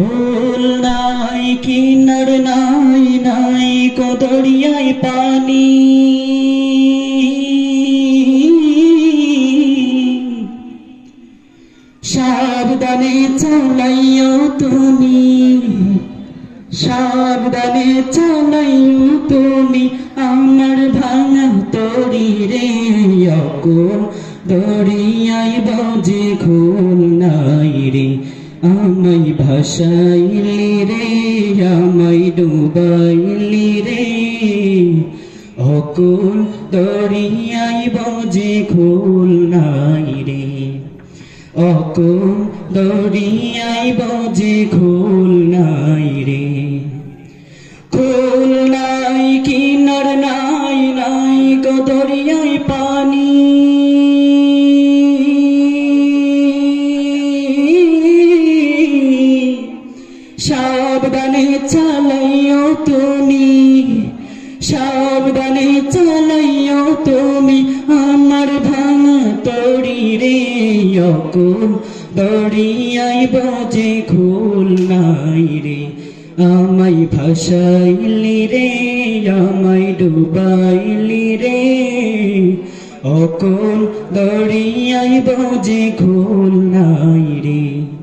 খোল নাই কিনার নাই নাই কদরিয়াই পানি। সাবধানে চালাইও তুমি, সাবধানে চালাইও তুমি, আমার ভাঙা তরি রে অকুল দরিয়াই বাজে খোল নাই রে। আমাই ভাসাইলি রে আমাই ডুবাইলি রে অকুল দরিয়াই বজে খোল নাই রে অকুল দরিয়াই বজে খোল সাবধানে চালাইও তুমি আমার ভাঙা তরি রে অকুল। দরিয়াই বাজে খোল নাই রে আমাই ভাসাইলি রে আমাই ডুবাইলি রে। অকুল দরিয়াই বাজে খোল নাই রে।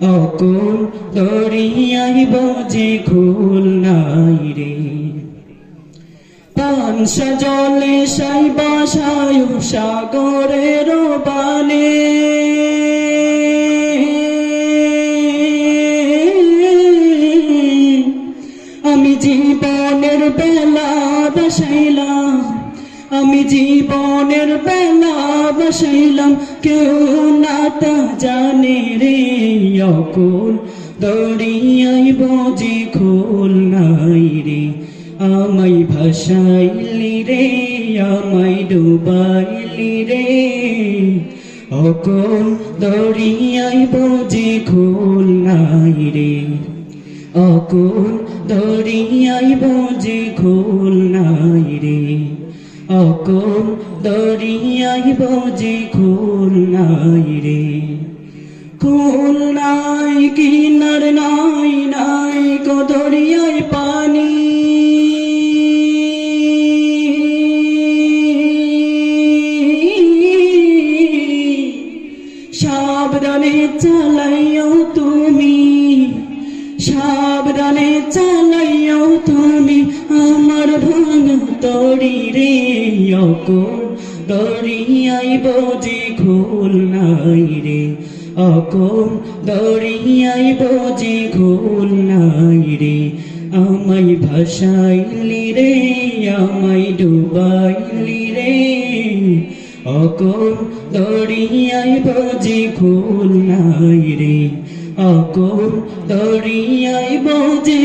অকুল দরিয়াই বাজে খোল নাই রে। পান সজলে সাই বাসায় সাগরের বানে। আমি জীবনের বেলা বসাইলাম আমি জীবনের বেলা বসাইলাম কেউ না তা জানে রে অকুল। দড়িয়াই বজে খোল নাই রে আমাই ভাসাইলি রে আমাই ডুবাইলি রে। অকুল দড়িয়াই বজে খোল নাই রে, অকুল দরিয়াই বজে খোল নাই অকুল দরিয়াই বজে খোল নাই রে। খোল নাই, কিনার নাই নাই কদরিয়াই পানি। সাবধানে চালাইও তুমি, সাবধানে চালাইও তুমি। তরি রে অকুল দরিয়াই বজে খোল নাই রে। অকুল দরিয়াই বজে খোল নাই রে। আমাই ভাসাইলি রে আমাই ডুবাইলি রে। অকুল দরিয়াই বজে খোল নাই রে। অকুল দরিয়াই বজে